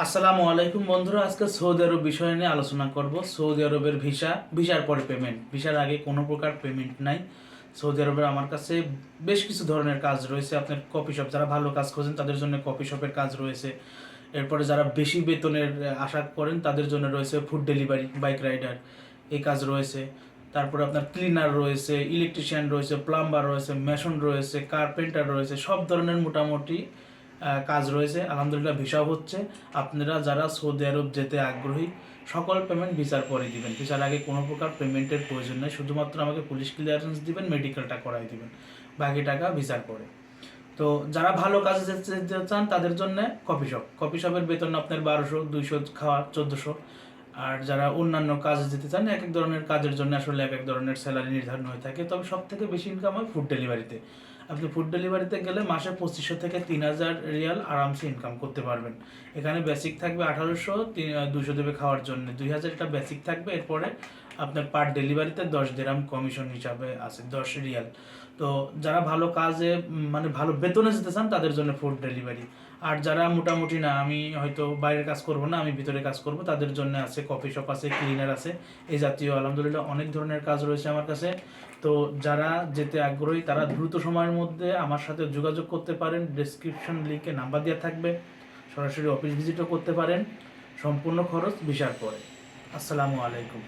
আসসালামু আলাইকুম বন্ধুরা, আজকে সৌদি আরব বিষয় নিয়ে আলোচনা করব। সৌদি আরবের ভিসা, ভিসার পরে পেমেন্ট ভিসার আগে কোনো প্রকার পেমেন্ট নাই। সৌদি আরবের আমার কাছে বেশ কিছু ধরনের কাজ রয়েছে। আপনার কফি শপ যারা ভালো কাজ খোঁজেন, তাদের জন্য কফি শপের কাজ রয়েছে। এরপরে যারা বেশি বেতনের আশা করেন, তাদের জন্য রয়েছে ফুড ডেলিভারি বাইক রাইডার এই কাজ রয়েছে। তারপরে আপনার ক্লিনার রয়েছে ইলেকট্রিশিয়ান রয়েছে প্লাম্বার রয়েছে মেশন রয়েছে কার্পেন্টার রয়েছে, সব ধরনের মোটামুটি কাজ রয়েছে। আলহামদুলিল্লাহ ভিসাও হচ্ছে আপনারা যারা সৌদি আরব যেতে আগ্রহী, সকল পেমেন্ট ভিসার পরে দিবেন। ভিসার আগে কোনো প্রকার পেমেন্টের প্রয়োজন নেই, শুধুমাত্র আমাকে পুলিশ ক্লিয়ারেন্স দিবেন মেডিকেলটা করাই দিবেন। বাকি টাকা ভিসার পরে। তো যারা ভালো কাজে যেতে চান, তাদের জন্য কফি শপ কফি শপের বেতন আপনার বারোশো, দুইশো খাওয়া, চোদ্দোশো। আর যারা অন্যান্য কাজে যেতে চান, এক এক ধরনের কাজের জন্য আসলে এক এক ধরনের স্যালারি নির্ধারণ হয়ে থাকে। তবে সব থেকে বেশি ইনকাম হয় ফুড ডেলিভারিতে আপনি ফুড ডেলিভারিতে গেলে মাসে পঁচিশশো থেকে তিন হাজার রিয়াল আরামসে ইনকাম করতে পারবেন। এখানে বেসিক থাকবে আঠারোশো দুশো দেবে খাওয়ার জন্য। দুই হাজার এটা বেসিক থাকবে, এরপরে আপনার পার ডেলিভারিতে দশ দেরাম কমিশন হিসাবে আছে, দশ রিয়াল। তো যারা ভালো কাজে মানে ভালো বেতনে যেতে চান, তাদের জন্য ফুড ডেলিভারি আর যারা মোটামুটি না, আমি হয়তো বাইরের কাজ করব না, আমি ভিতরে কাজ করব, তাদের জন্য আছে কফি শপ আছে ক্লিনার আছে। এই জাতীয় আলহামদুলিল্লাহ অনেক ধরনের কাজ রয়েছে আমার কাছে। তো যারা যেতে আগ্রহী, তারা দ্রুত সময়ের মধ্যে আমার সাথে যোগাযোগ করতে পারেন। ডিসক্রিপশন লিঙ্কে নাম্বার দেওয়া থাকবে। সরাসরি অফিস ভিজিটও করতে পারেন। সম্পূর্ণ খরচ বিচার পরে। আসসালামু আলাইকুম।